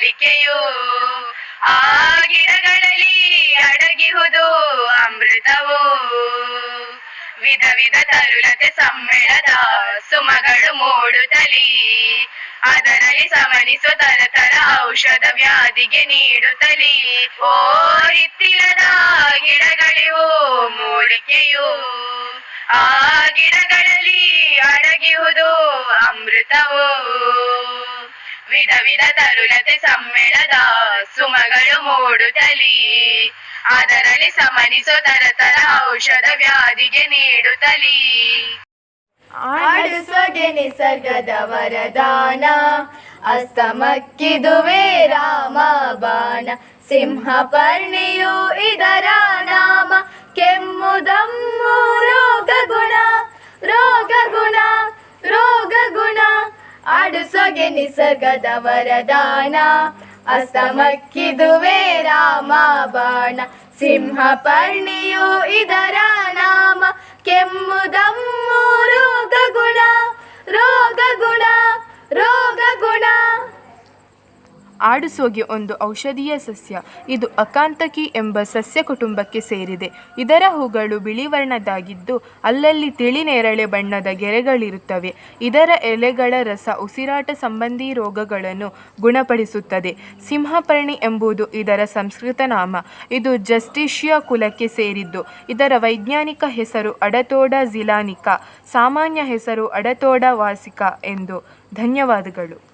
ಮೂಲಿಕೆಯು ಆ ಗಿಡಗಳಲ್ಲಿ ಅಡಗಿಹುದು ಅಮೃತವೋ. ವಿಧ ವಿಧ ತರುಳತೆ ಸಮ್ಮೇಳದ ಸುಮಗಳು ಮೂಡುತ್ತಲಿ. ಅದರಲ್ಲಿ ಸಮನಿಸು ತರ ಔಷಧ ವ್ಯಾಧಿಗೆ ನೀಡುತ್ತಲಿ. ಓ ಹಿತ್ತಿಲದ ಗಿಡಗಳಿವೋ ಮೂಲಿಕೆಯೋ. ಆ ಗಿಡಗಳಲ್ಲಿ ಅಡಗಿಹುದು ಅಮೃತವು. ವಿಧ ವಿಧ ತರುಲತೆ ಸಮ್ಮೇಳದ ಸುಮಗಳು ಮೂಡುತ್ತಲಿ ಅದರಲ್ಲಿ ಸಮನಿಸೋ ತರ ತರ ಔಷಧ ವ್ಯಾಧಿಗೆ ನೀಡುತ್ತಲಿ ಆಡಿಸೋಗೆ ನಿಸರ್ಗದ ವರದಾನ. ಅಸ್ತಮಕ್ಕಿದುವೆ ರಾಮ ಬಾಣ ಸಿಂಹ ಇದರ ಆಡಿಸೋಗೆ ನಿಸರ್ಗದ ವರದಾನ. ಅಸ್ತಮಕ್ಕಿದುವೆ ರಾಮ ಬಾಣ ಸಿಂಹ ಪರ್ಣಿಯು ಇದರ ಆಡುಸೋಗೆ ಒಂದು ಔಷಧೀಯ ಸಸ್ಯ. ಇದು ಅಕಾಂತಕಿ ಎಂಬ ಸಸ್ಯ ಕುಟುಂಬಕ್ಕೆ ಸೇರಿದೆ. ಇದರ ಹೂಗಳು ಬಿಳಿ ವರ್ಣದಾಗಿದ್ದು ಅಲ್ಲಲ್ಲಿ ತಿಳಿ ನೇರಳೆ ಬಣ್ಣದ ಗೆರೆಗಳಿರುತ್ತವೆ. ಇದರ ಎಲೆಗಳ ರಸ ಉಸಿರಾಟ ಸಂಬಂಧಿ ರೋಗಗಳನ್ನು ಗುಣಪಡಿಸುತ್ತದೆ. ಸಿಂಹಪರ್ಣಿ ಎಂಬುದು ಇದರ ಸಂಸ್ಕೃತ ನಾಮ. ಇದು ಜಸ್ಟಿಷಿಯಾ ಕುಲಕ್ಕೆ ಸೇರಿದ್ದು. ಇದರ ವೈಜ್ಞಾನಿಕ ಹೆಸರು ಅಡತೋಡ ಜಿಲಾನಿಕ. ಸಾಮಾನ್ಯ ಹೆಸರು ಅಡತೋಡ ವಾಸಿಕ ಎಂದು. ಧನ್ಯವಾದಗಳು.